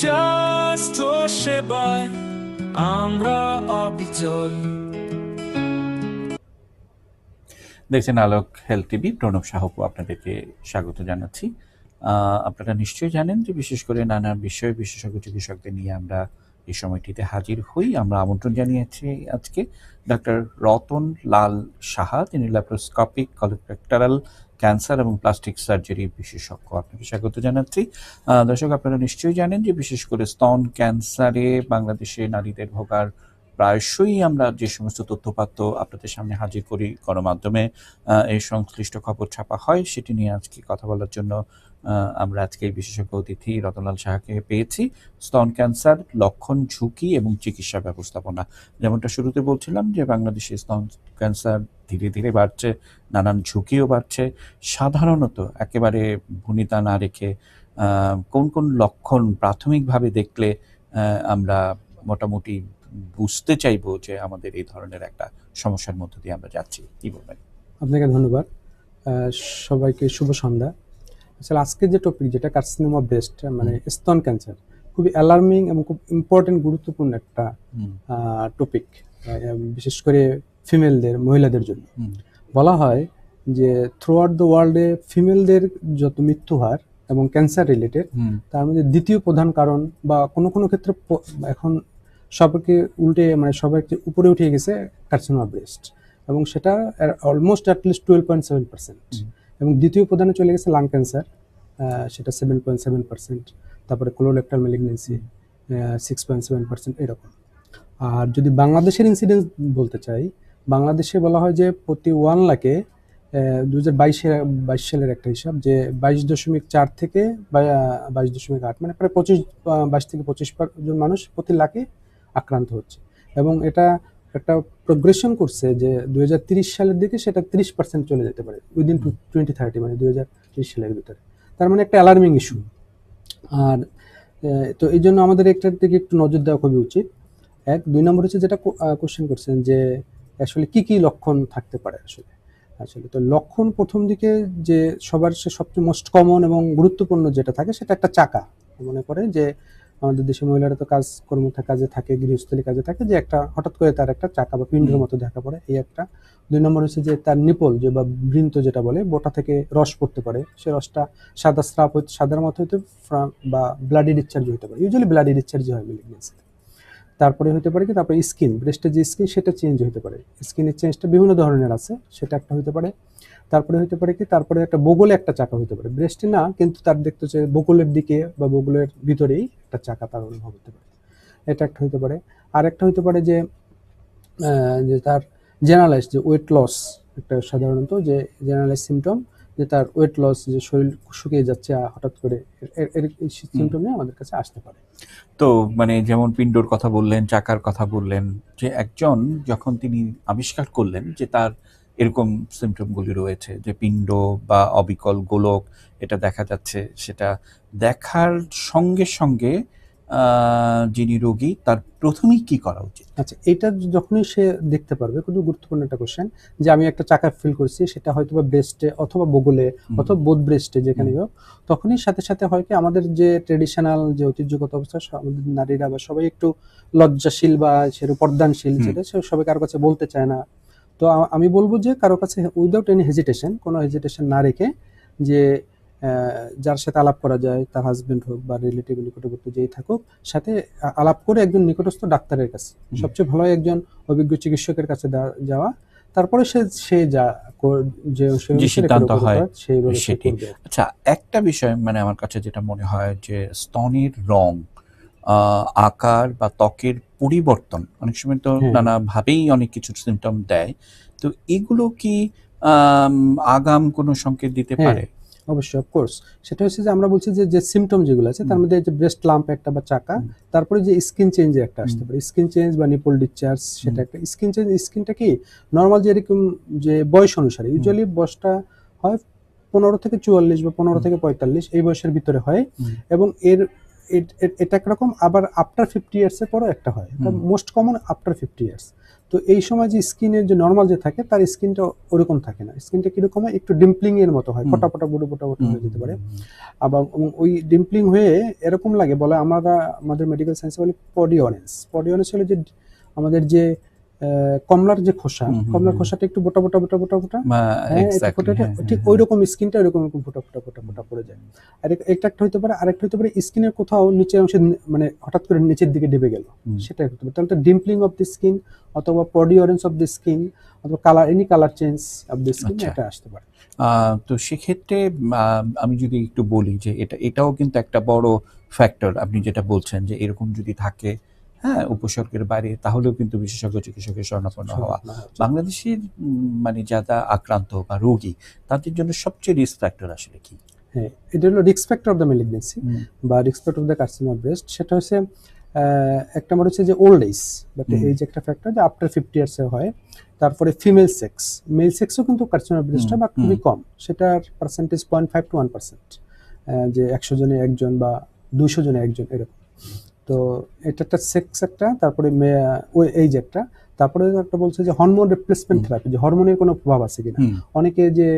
স্বাস্থ্য সেবায় আমরা অবিচল। দেখছেন আলোক হেলথ টিভি, প্রণব সাহপু আপনাদেরকে স্বাগত জানাচ্ছি। আপনারা নিশ্চয়ই জানেন যে বিশেষ করে নানা বিষয় বিশেষজ্ঞ চিকিৎসকদের নিয়ে আমরা এই সময়টিতে হাজির হই। আমরা আমন্ত্রণ জানিয়েছি আজকে ডক্টর রতন লাল সাহা, তিনি ল্যাপ্রোস্কোপিক কলোরেক্টারাল ক্যান্সার এবং প্লাস্টিক সার্জারি বিশেষজ্ঞ আপনাকে স্বাগত জানাচ্ছি। দর্শক, আপনারা নিশ্চয়ই জানেন যে বিশেষ করে স্তন ক্যান্সারে বাংলাদেশে নারীদের ভোগার প্রায়শই আমরা যে সমস্ত তথ্যপাত্র আপনাদের সামনে হাজির করি গণমাধ্যমে এই সংশ্লিষ্ট খবর ছাপা হয়, সেটি নিয়ে আজকে কথা বলার জন্য আমরা আজকে বিশেষজ্ঞ অতিথি রতনলাল সাহাকে পেয়েছি। স্তন ক্যান্সার, লক্ষণ, ঝুঁকি এবং চিকিৎসা ব্যবস্থাপনা। যেমনটা শুরুতে বলছিলাম যে, বাংলাদেশে স্তন ক্যান্সার ধীরে ধীরে বাড়ছে, নানান ঝুঁকিও বাড়ছে। সাধারণত একেবারে ভূমিতা না রেখে কোন কোন লক্ষণ প্রাথমিকভাবে দেখলে আমরা মোটামুটি বুঝতে চাইব যে আমাদের এই ধরনের একটা সমস্যার মধ্য দিয়ে আমরা যাচ্ছি। কি বলবেন? আপনাকে ধন্যবাদ। সবাইকে শুভ সন্ধ্যা। আসলে আজকে যে টপিক যেটা কার্সিনোমা ব্রেস্ট মানে স্তন ক্যান্সার খুবই অ্যালার্মিং এবং খুব ইম্পর্টেন্ট গুরুত্বপূর্ণ একটা টপিক বিশেষ করে ফিমেলদের মহিলাদের জন্য। বলা হয় যে থ্রু আউট দ্য ওয়ার্ল্ডে ফিমেলদের যত মৃত্যু হার এবং ক্যান্সার রিলেটেড তার মধ্যে দ্বিতীয় প্রধান কারণ বা কোনো কোনো ক্ষেত্রে এখন সবাইকে উল্টে মানে সবাইকে উপরে উঠে গেছে কার্সিনোমা ব্রেস্ট এবং সেটা almost at least twelve point seven percent এবং দ্বিতীয় প্রধানে চলে গেছে লাং ক্যান্সার সেটা সেভেন পয়েন্ট সেভেন পার্সেন্ট তারপরে colorectal malignancy six point seven percent এরকম। আর যদি বাংলাদেশের ইনসিডেন্স বলতে চাই বাংলাদেশে বলা হয় যে প্রতি ওয়ান লাখে দু হাজার বাইশে বাইশ সালের একটা হিসাব যে বাইশ দশমিক চার থেকে বাইশ দশমিক আট মানে প্রায় পঁচিশ বাইশ থেকে পঁচিশ জন মানুষ প্রতি লাখে আক্রান্ত হচ্ছে। এবং এটা একটা প্রোগ্রেশন করছে যে দুই সালের দিকে সেটা তিরিশ পার্সেন্ট চলে যেতে পারে উইদিন টু টোয়েন্টি থার্টি মানে দুই সালের ভিতরে। তার মানে একটা অ্যালার্মিং ইস্যু আর তো এই জন্য আমাদের একটার দিকে একটু নজর দেওয়া খুবই উচিত। এক, দুই নম্বর হচ্ছে যেটা কোশ্চেন করছেন যে আসলে কি কি লক্ষণ থাকতে পারে আসলে। আসলে তো লক্ষণ প্রথম দিকে যে সবার সে সবচেয়ে মোস্ট কমন এবং গুরুত্বপূর্ণ যেটা থাকে সেটা একটা চাকা। মনে করে যে আমাদের দেশে মহিলারা তো কাজ কর্ম কাজে থাকে গৃহস্থলী কাজে থাকে যে একটা হঠাৎ করে তার একটা চাকা বা পিণ্ডের মতো দেখা পড়ে এই একটা। দুই নম্বর হচ্ছে যে তার নিপল যে বা বৃন্ত যেটা বলে বোটা থেকে রস পড়তে পারে। সে রসটা সাদা স্রাপ হইতে সাদার মতো হইতে বা ব্লাডি ডিসচার্জ হতে পারে। ইউজুয়ালি ব্লাডি ডিসচার্জ হয় মিলিগনেন্সি তারপরে হতে পারে কি? তারপরে স্কিন ব্রেস্টের যে স্কিন সেটা চেঞ্জ হতে পারে। স্কিনের চেঞ্জটা বিভিন্ন ধরনের আছে, সেটা একটা হতে পারে। তারপরে হতে পারে কি? তারপরে একটা বগলে একটা চাকা হতে পারে। ব্রেস্টে না, কিন্তু তার দেখতে হচ্ছে বগলের দিকে বা বগলের ভিতরেই একটা চাকা তার অনুভব হতে পারে। এটা একটা হতে পারে। আর একটা হতে পারে যে যে তার জেনারেলাইজ যে ওয়েট লস একটা সাধারণত যে জেনারেলাইজ সিমটম যে তার ওয়েট লস যে শরীর শুকিয়ে যাচ্ছে হঠাৎ করে এর- সিমটম নিয়ে আমাদের কাছে আসতে পারে। তো মানে যেমন পিণ্ডর কথা বললেন চাকার কথা বললেন যে একজন যখন তিনি আবিষ্কার করলেন যে তার এরকম সিমটমগুলি রয়েছে যে পিণ্ড বা অবিকল গোলক এটা দেখা যাচ্ছে সেটা দেখার সঙ্গে সঙ্গে যিনি রোগী তার প্রথমেই কি করা উচিত? আচ্ছা এটা যখনই সে দেখতে পারবে খুবই গুরুত্বপূর্ণ একটা কোশ্চেন যে আমি একটা চাকা ফিল করছি সেটা হয়তো বা ব্রেস্টে অথবা বগলে অথবা বোধ ব্রেস্টে যেখানে হোক তখনই সাথে সাথে হয় কি আমাদের যে ট্রেডিশনাল যে ঐতিহ্যগত অবস্থা আমাদের নারীরা বা সবাই একটু লজ্জাশীল বা সেরকম পর্দানশীল। যেটা সে সবাই কারও কাছে বলতে চায় না। তো আমি বলব যে কারও কাছে উইদাউট এনি হেজিটেশন কোনো হেজিটেশন না রেখে যে যার সাথে আলাপ করা যায় তার হাজবেন্ড হোক বা রিলেটিভ নিকটবর্তী যেই থাকুক সাথে আলাপ করে একজন নিকটস্থ ডাক্তারের কাছে। সবচেয়ে ভালো একজন অভিজ্ঞ চিকিৎসকের কাছে যাওয়া। তারপরে সে সে যা যে সিদ্ধান্ত হয়, সেটি। আচ্ছা একটা বিষয় মানে আমার কাছে যেটা মনে হয় যে স্তনের রং আহ, আকার বা ত্বকের পরিবর্তন অনেক সময় তো হ্যাঁ। নানাভাবেই অনেক কিছু সিমটম দেয়। তো এগুলো কি আগাম কোনো সংকেত দিতে হ্যাঁ, পারে? অবশ্যই অফকোর্স সেটা হচ্ছে যে আমরা বলছি যে যে সিমটম যেগুলো আছে তার মধ্যে যে ব্রেস্ট লাম্প একটা বা চাকা তারপরে যে স্কিন চেঞ্জের একটা আসতে পারে। স্কিন চেঞ্জ বা নিপল ডিসচার্জ সেটা একটা। স্কিন চেঞ্জ স্কিনটা কি? নর্মাল যে এরকম যে বয়স অনুসারে ইউজুয়ালি বয়সটা হয় পনেরো থেকে চুয়াল্লিশ বা পনেরো থেকে পঁয়তাল্লিশ এই বয়সের ভিতরে হয়। এবং এর এটা একরকম আবার আফটার ফিফটি ইয়ার্স এর পরও একটা হয়। Most common after fifty years তো এই সময় যে স্কিনের যে নর্মাল যে থাকে তার স্কিনটা ওরকম থাকে না। স্কিনটা কীরকম হয়? একটু ডিম্পলিং এর মতো হয়। ফটা ফোটা বুড়ো ফোটা ফোটা হয়ে যেতে পারে। আবার ওই ডিম্পলিং হয়ে এরকম লাগে। বলে আমরা আমাদের মেডিকেল সায়েন্সে বলি পডি অরেঞ্জ পডি অরেঞ্জ হলো যে আমাদের যে কমলার যে খোসা কমলার খোসাটা একটু বোটা বোটা বোটা বোটা বোটা। হ্যাঁ, এক্স্যাক্টলি ফোটাটা ঠিক ওই রকম স্কিনটা ওইরকম এরকম ফোটা ফোটা ফোটা ফোটা পড়ে যায়। আর একটা একটা হতে পারে আরেকটা হতে পারে স্কিনের কোথাও নিচের অংশে মানে হঠাৎ করে নিচের দিকে ডেবে গেল। সেটা হতে পারে। তাহলে ডিম্পলিং অফ দি স্কিন অথবা podi orange of the skin অথবা colour any colour change of the skin. এটা আসতে পারে। তো সেক্ষেত্রে আমি যদি একটু বলি যে এটা এটাও কিন্তু একটা বড় ফ্যাক্টর আপনি যেটা বলছেন যে এরকম যদি থাকে হ্যাঁ উপসর্গের বাইরে তাহলেও কিন্তু বিশেষজ্ঞ চিকিৎসকের শরণাপন্ন হওয়া। বাংলাদেশের উম, মানে যারা আক্রান্ত বা রোগী তাদের জন্য সবচেয়ে রিস্ক ফ্যাক্টর আসলে কি? হ্যাঁ এটা হলো risk factor of the malignancy বা risk factor of the carcinoma breast সেটা হচ্ছে আহ, এক নম্বর হচ্ছে যে ওল্ড এজ বাট যে একটা ফ্যাক্টর যে আফটার ফিফটি ইয়ার্সে হয়। তারপরে ফিমেল সেক্স মেল সেক্সও কিন্তু কার্সিনোমা ব্রেস্ট হয় বা খুবই কম। সেটার percentage point five to one percent যে একশো জনে একজন বা দুইশো জনে একজন এরকম। তো এটা একটা সেক্স একটা তারপরে ওই এইজ একটা। তারপরে একটা বলছে যে হরমোন রিপ্লেসমেন্ট থেরাপি যে হরমোনের কোনো প্রভাব আছে কিনা। অনেকে যে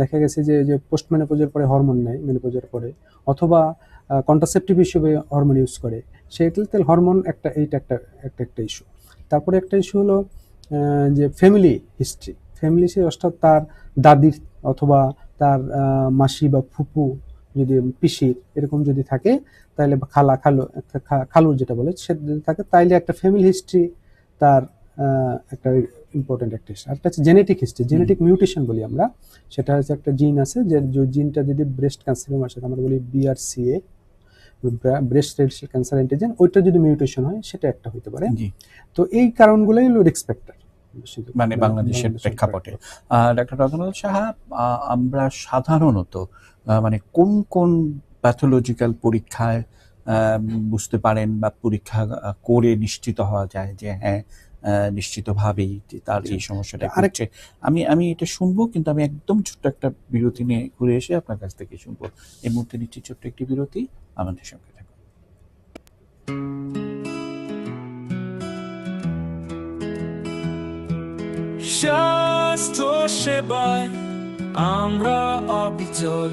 দেখা গেছে যে যে পোস্ট মেনোপোজের পরে হরমোন নেয় মেনোপোজের পরে অথবা কন্ট্রাসেপটিভ হিসেবে হরমোন ইউজ করে। সেক্ষেত্রে হরমোন একটা এইটা একটা একটা একটা ইস্যু তারপরে একটা ইস্যু হলো যে ফ্যামিলি হিস্ট্রি ফ্যামিলি অর্থাৎ তার দাদির অথবা তার মাসি বা ফুপু যদি পিসির এরকম যদি থাকে তাহলে বা খালা খালু একটা খালুর যেটা বলে সে যদি থাকে তাইলে একটা ফ্যামিলি হিস্ট্রি তার একটা ইম্পর্টেন্ট একটা হিস্ট্রি আরেকটা হচ্ছে জেনেটিক হিস্ট্রি জেনেটিক মিউটেশন বলি আমরা। সেটা হচ্ছে একটা জিন আছে যে জিনটা যদি ব্রেস্ট ক্যান্সারের মাসে আমরা বলি বিআরসিএ ব্রেস্ট ক্যান্সার অ্যান্টিজেন ওইটা যদি মিউটেশন হয় সেটা একটা হতে পারে। তো এই কারণগুলোই হলো রিস্ক ফ্যাক্টর মানে বাংলাদেশের প্রেক্ষাপটে। ডাক্তার রতনুল সাহা আমরা সাধারণত মানে কোন কোন প্যাথোলজিক্যাল পরীক্ষায় আহ, বুঝতে পারেন বা পরীক্ষা করে নিশ্চিত হওয়া যায় যে হ্যাঁ নিশ্চিতভাবেই যে তার এই সমস্যাটা আরেকটা আমি আমি এটা শুনব কিন্তু আমি একদম ছোট্ট একটা বিরতি নিয়ে ঘুরে এসে আপনার কাছ থেকে শুনব। এই মুহূর্তে নিচ্ছি ছোট্ট একটি বিরতি আমাদের সঙ্গে থাকুন। স্বাস্থ্য সেবায় আমরা অবিচল।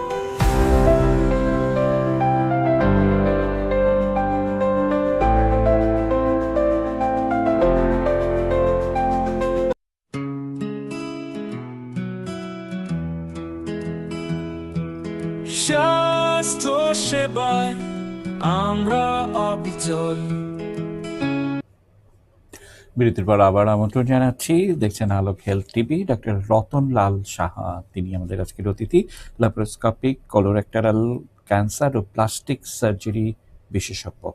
স্বাস্থ্য সেবায় আমরা অবিচল। বিরতির পর আবার আমন্ত্রণ জানাচ্ছি। দেখছেন Alok health TV doctor Ratan Lal Saha. তিনি আমাদের আজকের অতিথি। ল্যাপ্রোস্কোপিক কলোরেক্টারাল ক্যান্সার ও প্লাস্টিক সার্জারি বিশেষজ্ঞ।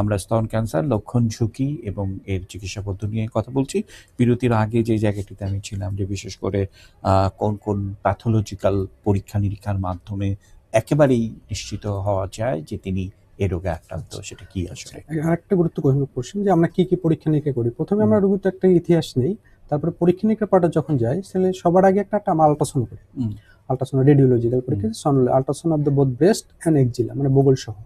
আমরা স্তন ক্যান্সার লক্ষণ ঝুঁকি এবং এর চিকিৎসা পদ্ধতি নিয়ে কথা বলছি। বিরতির আগে যে জায়গাটিতে আমি ছিলাম যে বিশেষ করে কোন কোন প্যাথোলজিক্যাল পরীক্ষা নিরীক্ষার মাধ্যমে একেবারেই নিশ্চিত হওয়া যায় যে তিনি এ রোগে আক্রান্ত সেটা কি আসলে? আরেকটা গুরুত্বপূর্ণ কোশ্চেন যে আমরা কি কি পরীক্ষা নিরীক্ষা করি? প্রথমে আমরা রোগীর তো একটা ইতিহাস নেই। তারপরে পরীক্ষা নিরীক্ষা পাটা যখন যাই তাহলে সবার আগে একটা আল্ট্রাসাউন্ড করি। আল্ট্রাসাউন্ড রেডিওলজিক্যাল পরীক্ষা ultrasound of the both breast and axilla মানে বগল সহ।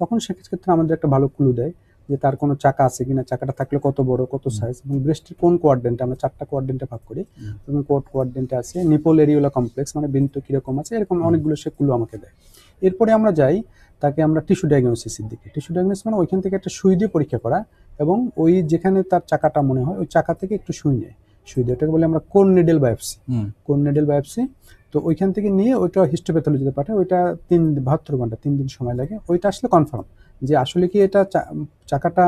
তখন সেক্ষেত্রে আমাদের একটা ভালো ক্লু দেয় যে তার কোনো চাকা আছে কিনা চাকাটা থাকলে কত বড় কত সাইজ এবং ব্রেস্টের কোন কোয়ার্ডেন্টে আমরা চারটা কোয়ার্ডেন্টে ভাগ করি। এবং কোয়ার্ড কোয়ার্ডেন্টে আছে নিপল এরিওলা কমপ্লেক্স মানে বিন্দু কীরকম আছে এরকম অনেকগুলো সে ক্লু আমাকে দেয়। এরপরে আমরা যাই তাকে আমরা টিস্যু ডায়াগনোসিসের দিকে। টিস্যু ডায়াগনোসিস মানে ওইখান থেকে একটা সুই দিয়ে পরীক্ষা করা এবং ওই যেখানে তার চাকাটা মনে হয় ওই চাকা থেকে একটু সুই নেয়। সুই দিয়ে ওটাকে বলে আমরা core needle biopsy. Core needle biopsy তো ওইখান থেকে নিয়ে ওইটা হিস্টোপ্যাথোলজিতে পাঠায় ওইটা তিন বাহাত্তর ঘণ্টা তিন দিন সময় লাগে। ওইটা আসলে কনফার্ম যে আসলে কি এটা চাকাটা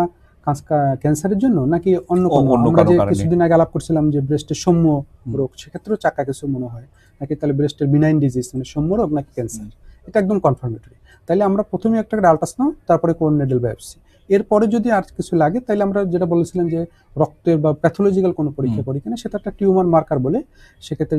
ক্যান্সারের জন্য নাকি অন্য কোনো? আমরা যে কিছুদিন আগে আলাপ করছিলাম যে ব্রেস্টের সৌম্য রোগ সেক্ষেত্রেও চাকা কিছু মনে হয়। নাকি তাহলে ব্রেস্টের বিনাইন ডিজিজ মানে সৌম্য রোগ নাকি ক্যান্সার এটা একদম কনফার্মেটরি তাহলে আমরা প্রথমে একটা আল্ট্রাসাউন্ড তারপরে কোঅর্ডিনেটেল বায়োপসি এরপরে যদি আর কিছু লাগে তাহলে আমরা যেটা বলেছিলাম যে রক্তের বা প্যাথোলজিক্যাল কোনো পরীক্ষা করি কিনা সেটা একটা টিউমার মার্কার বলে সেক্ষেত্রে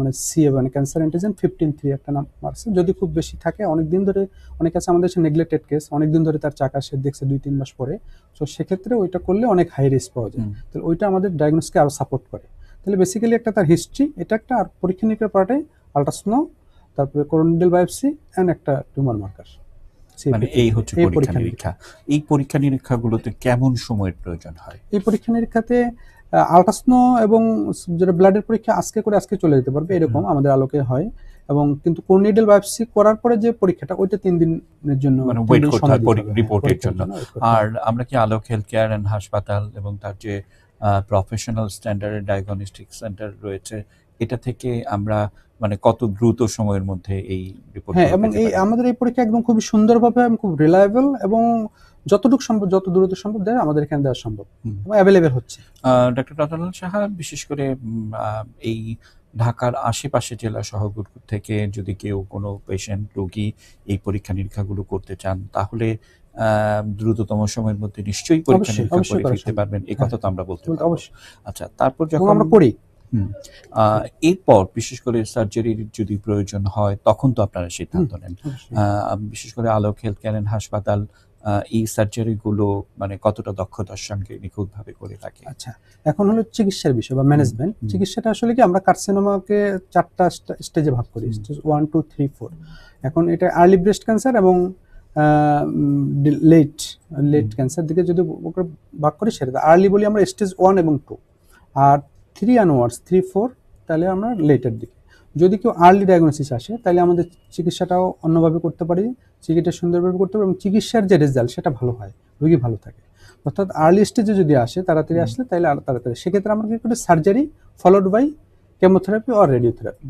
মানে সিএ মানে ক্যান্সার অ্যান্টিজেন ফিফটিন থ্রি একটা নাম মারছে যদি খুব বেশি থাকে অনেক দিন ধরে অনেক আছে আমাদের সে নেগলেক্টেড কেস অনেক দিন ধরে তার চাকা সে দেখছে দুই তিন মাস পরে। তো সেক্ষেত্রে ওইটা করলে অনেক হাই রিস্ক পাওয়া যায়। তাহলে ওইটা আমাদের ডায়াগনোসকে আরও সাপোর্ট করে। তাহলে বেসিক্যালি একটা তার হিস্ট্রি এটা একটা আর পরীক্ষা নিরীক্ষার পার্টে আল্ট্রাসোনো তারপরে কোরোনিডেল বায়োপসি অ্যান্ড একটা টিউমার মার্কার মানে এই হচ্ছে পরীক্ষা নিরীক্ষা। এই পরীক্ষা নিরীক্ষাগুলোতে কেমন সময়ের প্রয়োজন হয়? এই পরীক্ষা নিরীক্ষাতে আল্ট্রাসনো এবং যেটা ব্লাডের পরীক্ষা আজকে করে আজকে চলে যেতে পারবে এরকম আমাদের আলোকে হয়। এবং কিন্তু কোর্নিডেল বায়োপসি করার পরে যে পরীক্ষাটা ওইটা তিন দিনের জন্য মানে তিন করতে হয়। রিপোর্টের জন্য। আর আমরা কি আলোক হেলথ কেয়ার অ্যান্ড হাসপাতাল এবং তার যে প্রফেশনাল স্ট্যান্ডার্ড ডায়াগনস্টিক সেন্টার রয়েছে এটা থেকে আমরা মানে কত দ্রুত সময়ের মধ্যে এই রিপোর্ট হ্যাঁ এবং এই আমাদের এই পরীক্ষা একদম খুবই সুন্দরভাবে এবং খুব রিলায়েবল এবং যতটুকু সম্ভব যত দ্রুত সম্ভব দেয় আমাদের এখানে দেওয়া সম্ভব অ্যাভেলেবেল হচ্ছে। ডক্টর রতনাল সাহা বিশেষ করে এই ঢাকার আশেপাশে জেলা শহরগুলো থেকে যদি কেউ কোনো পেশেন্ট রোগী এই পরীক্ষা নিরীক্ষাগুলো করতে চান তাহলে আহ, দ্রুততম সময়ের মধ্যে নিশ্চয়ই পরীক্ষা নিরীক্ষা করে ফিরতে পারবেন। এই কথা তো আমরা বলতে অবশ্যই। আচ্ছা তারপর যখন আমরা করি এরপর বিশেষ করে সার্জারির যদি প্রয়োজন হয় তখন তো আপনারা সিদ্ধান্ত নেন। বিশেষ করে আলোক হেলথ কেয়ার হাসপাতাল এই সার্জারি গুলো মানে কতটা দক্ষতার সঙ্গে নিখুঁতভাবে করে থাকে। আচ্ছা এখন হলো চিকিৎসার বিষয় বা ম্যানেজমেন্ট চিকিৎসাটা আসলে কি আমরা কার্সিনোমাকে চারটা স্টেজে ভাগ করি stage one two three four এখন এটা আর্লি ব্রেস্ট ক্যান্সার এবং লেট লেট ক্যান্সার দিকে যদি ভাগ করি সেটা আর্লি বলি আমরা স্টেজ ওয়ান এবং টু আর থ্রি অ্যানওয়ার্ডস থ্রি ফোর তাহলে আমরা লেটের দিকে যদি কেউ আর্লি ডায়াগনোসিস আসে, তাহলে আমাদের চিকিৎসাটাও অন্যভাবে করতে পারি, চিকিৎসা সুন্দরভাবে করতে পারি এবং চিকিৎসার যে রেজাল্ট সেটা ভালো হয়, রোগী ভালো থাকে। অর্থাৎ আর্লি স্টেজে যদি আসে, তাড়াতাড়ি আসলে তাহলে আরও তাড়াতাড়ি। সেক্ষেত্রে আমরা কি করি surgery followed by chemotherapy or radiotherapy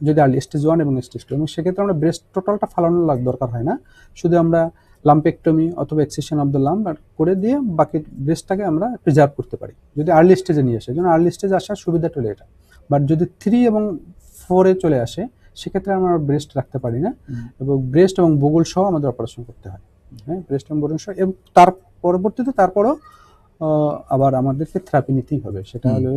যদি আর্লি স্টেজ ওয়ান এবং স্টেজ টু এবং সেক্ষেত্রে আমরা ব্রেস্ট টোটালটা ফালানো লাগ দরকার হয় না। শুধু আমরা লাম্পেক্টমি অথবা এক্সেশন অফ দ্য লাম্প করে দিয়ে বাকি ব্রেস্টটাকে আমরা প্রিজার্ভ করতে পারি। যদি আর্লি স্টেজে নিয়ে আসে যেন আর্লি স্টেজে আসার সুবিধাটা হলো এটা। বাট যদি থ্রি এবং ফোরে চলে আসে সেক্ষেত্রে আমরা ব্রেস্ট রাখতে পারি না। এবং ব্রেস্ট এবং বগুল সহ আমাদের অপারেশন করতে হয়। হ্যাঁ ব্রেস্ট এবং বগুল সহ এবং তার পরবর্তীতে তারপরও আবার আমাদেরকে থেরাপি নিতেই হবে সেটা হলো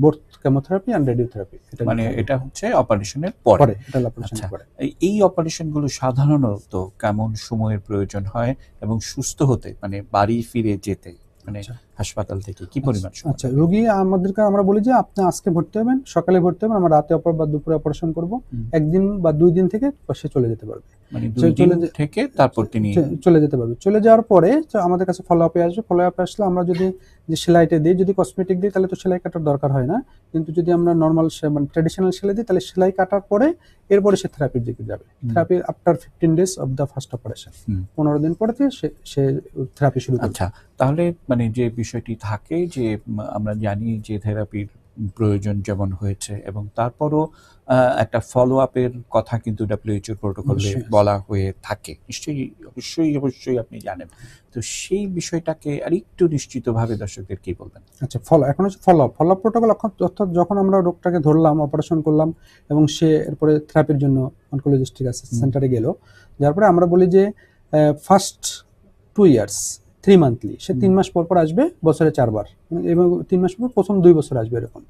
বোর্থ কেমোথেরাপি অ্যান্ড রেডিওথেরাপি মানে এটা হচ্ছে অপারেশনের পরে এটা অপারেশন আচ্ছা। পরে এই- অপারেশনগুলো অপারেশনগুলো সাধারণত কেমন সময়ের প্রয়োজন হয় এবং সুস্থ হতে মানে বাড়ি ফিরে যেতে মানে আচ্ছা। হাসপাতাল থেকে? কি পরিমাণ আচ্ছা রোগী আমাদেরকে আমরা বলি যে আপনি আজকে ভর্তি হবেন সকালে ভর্তি হবেন আমরা রাতে অপার বা দুপুরে অপারেশন করব। একদিন বা দুই দিন থেকে সে চলে যেতে পারবে। মানে দুই দিন থেকে তারপর তিনি চলে যেতে পারবে। চলে যাওয়ার পরে আমাদের কাছে ফলো আপে আসবে। ফলো আপে আসলে আমরা যদি যে সেলাইটা দিই যদি কসমেটিক দিই তাহলে তো সেলাই কাটার দরকার হয় না। কিন্তু যদি আমরা নর্মাল মানে ট্রেডিশনাল সেলাই দিই তাহলে সেলাই কাটার পরে এরপরে সে থেরাপির দিকে যাবে। Therapy after fifteen days of the first operation. পনেরো দিন পরে সে সে থেরাপি শুরু আচ্ছা তাহলে মানে যে বিষয়টি থাকে যে আমরা জানি যে থেরাপির প্রয়োজন যেমন হয়েছে এবং তারপরও একটা ফলো আপের কথা কিন্তু ডাব্লিউএইচওর প্রোটোকলে বলা হয়ে থাকে। নিশ্চয়ই অবশ্যই অবশ্যই আপনি জানেন। তো সেই বিষয়টাকে আরেকটু নিশ্চিতভাবে দর্শকদের কি বলবেন? আচ্ছা ফলো এখন হচ্ছে follow up follow up protocol অর্থাৎ যখন আমরা রোগটাকে ধরলাম অপারেশন করলাম এবং সে এরপরে থেরাপির জন্য অনকোলজিস্টিক সেন্টারে গেল যার পরে আমরা বলি যে first two years three monthly সে তিন মাস পর পর আসবে বছরে চারবার। এবং তিন মাস পর প্রথম দুই বছর আসবে এরকম।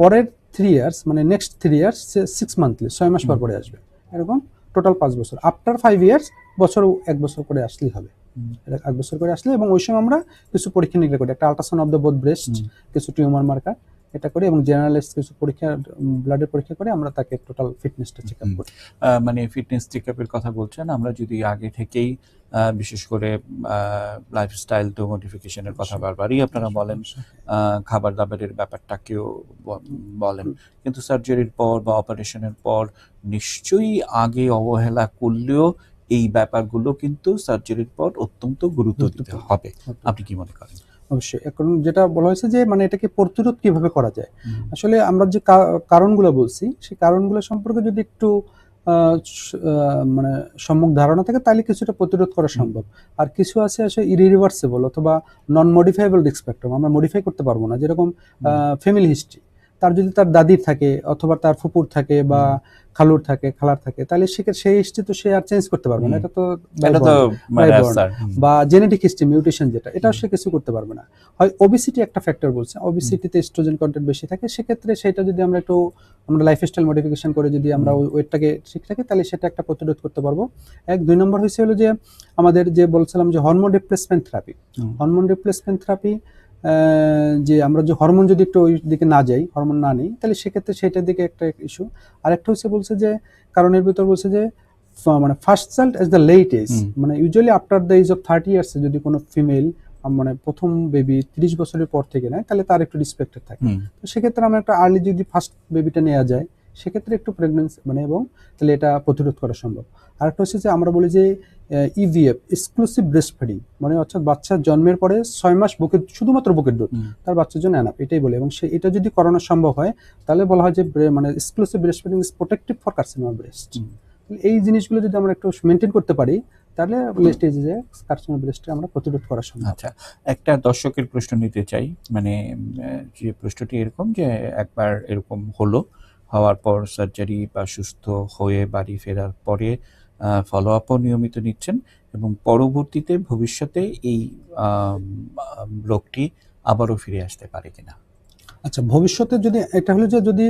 পরের থ্রি ইয়ার্স মানে নেক্সট থ্রি ইয়ার্স সে সিক্স মান্থলি ছয় মাস পর পরে আসবে। এরকম টোটাল পাঁচ বছর। আফটার ফাইভ ইয়ার্স বছর এক বছর করে আসলেই হবে। এক বছর করে আসলে এবং ওই সময় আমরা কিছু পরীক্ষা নিরীক্ষা করি। একটা ultrasound of the both breast কিছু টিউমার মার্কার এটা করি এবং জেনারেলিস্ট কিছু পরীক্ষা ব্লাডের পরীক্ষা করে আমরা তাকে টোটাল ফিটনেসটা চেক আপ করি। মানে ফিটনেস চেক আপের কথা বলছেন আমরা যদি আগে থেকেই বিশেষ করে লাইফস্টাইল তো মডিফিকেশনের কথা বারবারই আপনারা বলেন খাবার দাবারের ব্যাপারটাকেও বলেন। কিন্তু সার্জারির পর বা অপারেশনের পর নিশ্চয়ই আগে অবহেলা করলেও এই ব্যাপারগুলো কিন্তু সার্জারির পর অত্যন্ত গুরুত্ব দিতে হবে। আপনি কি মনে করেন? অবশ্যই। এখন যেটা বলা হয়েছে যে মানে এটাকে প্রতিরোধ কীভাবে করা যায়? আসলে আমরা যে কারণগুলো বলছি সেই কারণগুলো সম্পর্কে যদি একটু মানে সম্যক ধারণা থাকে তাহলে কিছুটা প্রতিরোধ করা সম্ভব। আর কিছু আছে আসলে ইরিভার্সেবল অথবা নন মডিফাইবল রিস্ক আমরা মডিফাই করতে পারব না। যেরকম ফ্যামিলি হিস্ট্রি তার যদি তার দাদির থাকে অথবা তার ফুপুর থাকে বা খালুর থাকে খালার থাকে তাহলে সেই হিস্ট্রি তো সে আর চেঞ্জ করতে পারবে না। এটা তো মানে বা জেনেটিক হিস্ট্রি মিউটেশন যেটা এটাও সে কিছু করতে পারবে না। হয় ওবিসিটি একটা ফ্যাক্টর বলছে ওবিসিটিতে স্ট্রোজেন কন্টেন্ট বেশি থাকে সেক্ষেত্রে সেটা যদি আমরা একটু আমরা লাইফস্টাইল মডিফিকেশন করে যদি আমরা ওই ওয়েটটাকে ঠিক রাখি তাহলে সেটা একটা প্রতিরোধ করতে পারব। এক দুই নম্বর হয়েছে হলো যে আমাদের যে বলছিলাম যে hormone replacement therapy hormone replacement therapy যে আমরা যে হরমোন যদি একটু ওই দিকে না যাই হরমোন না নিই তাহলে সেক্ষেত্রে সেটার দিকে একটা ইস্যু আরেকটা হচ্ছে বলছে যে কারণের ভিতর বলছে যে মানে first child age the late age মানে usually after the age of thirty ইয়ার্সে যদি কোনো ফিমেল মানে প্রথম বেবি তিরিশ বছরের পর থেকে নেয় তাহলে তার একটু রিসপেক্টেড থাকে। তো সেক্ষেত্রে আমরা একটা আর্লি যদি ফার্স্ট বেবিটা নেওয়া যায় সেক্ষেত্রে একটু প্রেগনেন্সি মানে এবং তাহলে এটা প্রতিরোধ করা সম্ভব। আরেকটা হচ্ছে যে আমরা বলি যে ইভিএফ এক্সক্লুসিভ ব্রেস্ট ফিডিং মানে অর্থাৎ বাচ্চার জন্মের পরে ছয় মাস বুকের শুধুমাত্র বুকের দুধ তার বাচ্চার জন্য এনাফ এটাই বলে। এবং সে এটা যদি করানো সম্ভব হয় তাহলে বলা হয় যে মানে exclusive breast feeding is protective for carcinoma breast এই জিনিসগুলো যদি আমরা একটু মেনটেন করতে পারি তাহলে স্টেজে যে কার্সিনোমা ব্রেস্টে আমরা প্রতিরোধ করা সম্ভব। আচ্ছা একটা দর্শকের প্রশ্ন নিতে চাই মানে যে প্রশ্নটি এরকম যে একবার এরকম হলো হওয়ার পর সার্জারি বা সুস্থ হয়ে বাড়ি ফেরার পরে ফলো আপও নিয়মিত নিচ্ছেন এবং পরবর্তীতে ভবিষ্যতে এই রোগটি আবারও ফিরে আসতে পারে কিনা। আচ্ছা ভবিষ্যতে যদি এটা হলো যে যদি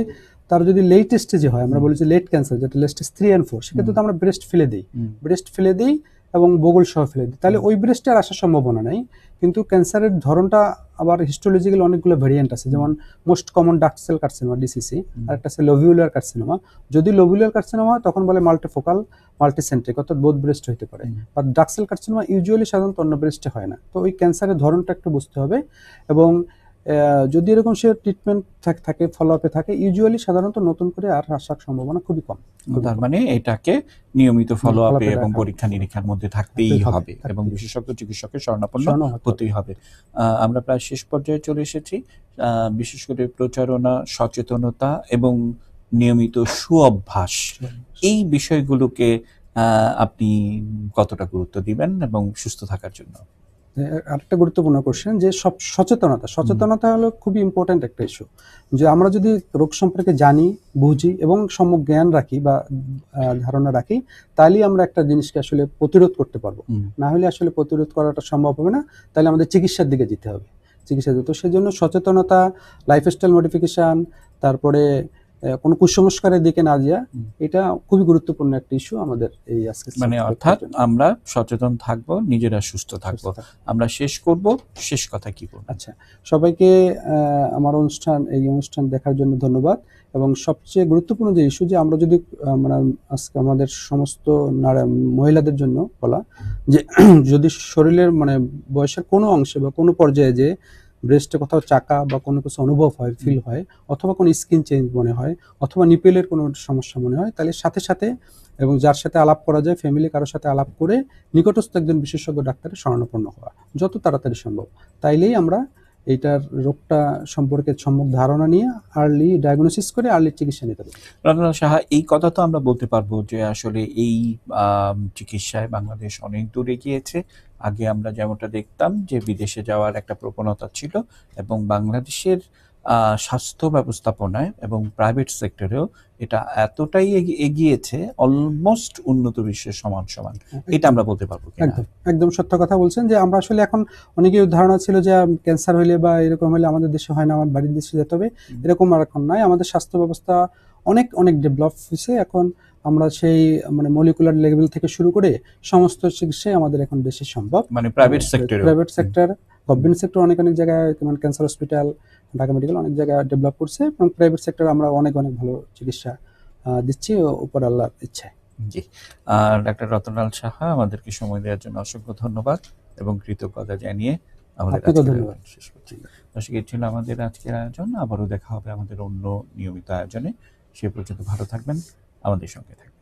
তার যদি লেট স্টেজে হয় আমরা বলি যে লেট ক্যান্সার যেটা late stage three and four সেক্ষেত্রে তো আমরা ব্রেস্ট ফেলে দিই। ব্রেস্ট ফেলে দিই এবং বগল সহ ফেলে দিই। তাহলে ওই ব্রেস্টে আর আসার সম্ভাবনা নেই। কিন্তু ক্যান্সারের ধরনটা আবার হিস্টোলজিক্যাল অনেকগুলো ভেরিয়েন্ট আছে। যেমন most common duct cell carcinoma DCC আর একটা আছে লোভিউলার কার্সিনোমা যদি লোভিউলার কার্সিনোমা হয় তখন বলে মাল্টিফোকাল মাল্টিসেন্ট্রিক অর্থাৎ বোধ ব্রেস্ট হইতে পারে। বা ডাক্ট সেল কার্সিনোমা ইউজুয়ালি সাধারণত অন্য ব্রেস্টে হয় না। তো ওই ক্যান্সারের ধরনটা একটু বুঝতে হবে এবং যদি এরকম সে ট্রিটমেন্ট থাকে ফলো আপে থাকে ইউজুয়ালি সাধারণত নতুন করে আর আসার সম্ভাবনা খুবই কম। তার মানে এটাকে নিয়মিত ফলো আপে এবং পরীক্ষা নিরীক্ষার মধ্যে থাকতেই হবে, এবং বিশেষজ্ঞ চিকিৎসকের হবে। হতেই হবে। আমরা প্রায় শেষ পর্যায়ে চলে এসেছি। আহ, বিশেষ করে প্রচারণা সচেতনতা এবং নিয়মিত সুঅভ্যাস এই বিষয়গুলোকে আহ, আপনি কতটা গুরুত্ব দিবেন এবং সুস্থ থাকার জন্য? আরেকটা গুরুত্বপূর্ণ কোশ্চেন যে সব সচেতনতা সচেতনতা হলো খুবই ইম্পর্ট্যান্ট একটা ইস্যু যে আমরা যদি রোগ সম্পর্কে জানি বুঝি এবং সম্যক জ্ঞান রাখি বা ধারণা রাখি তাহলেই আমরা একটা জিনিসকে আসলে প্রতিরোধ করতে পারব। না হলে আসলে প্রতিরোধ করাটা সম্ভব হবে না তাহলে আমাদের চিকিৎসার দিকে যেতে হবে। চিকিৎসা তো সেজন্য সচেতনতা লাইফস্টাইল মডিফিকেশন তারপরে কোনো কুসংস্কারের দিকে না যাওয়া এটা খুবই গুরুত্বপূর্ণ একটা ইস্যু আমাদের এই আজকে মানে অর্থাৎ আমরা সচেতন থাকব নিজেরা সুস্থ থাকব। আমরা শেষ করব শেষ কথা কি বলব? আচ্ছা সবাইকে আমার অনুষ্ঠান এই অনুষ্ঠান দেখার জন্য ধন্যবাদ এবং সবচেয়ে গুরুত্বপূর্ণ যে ইস্যু যে আমরা যদি মানে আজকে আমাদের সমস্ত নারী মহিলাদের জন্য বলা যে যদি শরীরের মানে বয়সের কোনো অংশে বা কোনো পর্যায়ে যে ব্রেস্টে কোথাও চাকা বা কোনো কিছু অনুভব হয় ফিল হয় অথবা কোনো স্কিন চেঞ্জ মনে হয় অথবা নিপেলের কোনো সমস্যা মনে হয় তাহলে সাথে সাথে এবং যার সাথে আলাপ করা যায় ফ্যামিলি কারোর সাথে আলাপ করে নিকটস্থ একজন বিশেষজ্ঞ ডাক্তারের শরণাপন্ন হওয়া যত তাড়াতাড়ি সম্ভব। তাইলেই আমরা এইটার রোগটা সম্পর্কে সম্যক ধারণা নিয়ে আর্লি ডায়াগনোসিস করে আর্লি চিকিৎসা নিতে হবে। সাহা, এই কথা তো আমরা বলতে পারব যে আসলে এই চিকিৎসায় বাংলাদেশ অনেক দূরে গিয়েছে আগে আমরা যেমনটা দেখতাম যে বিদেশে যাওয়ার একটা প্রবণতা ছিল এবং বাংলাদেশের স্বাস্থ্য ব্যবস্থাপনায় এবং প্রাইভেট সেক্টরেও এটা এতটাই এগিয়েছে অলমোস্ট উন্নত বিশ্বের সমান সমান। এটা আমরা বলতে পারব একদম একদম সত্য কথা বলছেন যে আমরা আসলে এখন অনেকের ধারণা ছিল যে ক্যান্সার হইলে বা এরকম হলে আমাদের দেশে হয় না আমার বাড়ির দেশে যেতে হবে এরকম আর এখন নাই। আমাদের স্বাস্থ্য ব্যবস্থা অনেক অনেক ডেভেলপ হয়েছে। এখন আমরা সেই মানে মলিকুলার লেভেল থেকে শুরু করে সমস্ত চিকিৎসাই আমাদের এখন দেশে সম্ভব। মানে private sector private sector government sector অনেক অনেক জায়গায় মানে ক্যান্সার হসপিটাল ঢাকা মেডিকেল অনেক জায়গায় ডেভেলপ করছে এবং প্রাইভেট সেক্টর আমরা অনেক অনেক ভালো চিকিৎসা দিচ্ছি উপর আল্লাহ ইচ্ছায়। জি। আর ডাক্তার রতনলাল সাহা আমাদেরকে সময় দেওয়ার জন্য অসংখ্য ধন্যবাদ এবং কৃতজ্ঞতা জানিয়ে আমাদের আজকের ধন্যবাদ। আয়োজন শেষ করছি। দর্শক এই ছিল আমাদের আজকের আয়োজন। আবারও দেখা হবে আমাদের অন্য নিয়মিত আয়োজনে। সে পর্যন্ত ভালো থাকবেন। আমাদের সঙ্গে থাকবেন।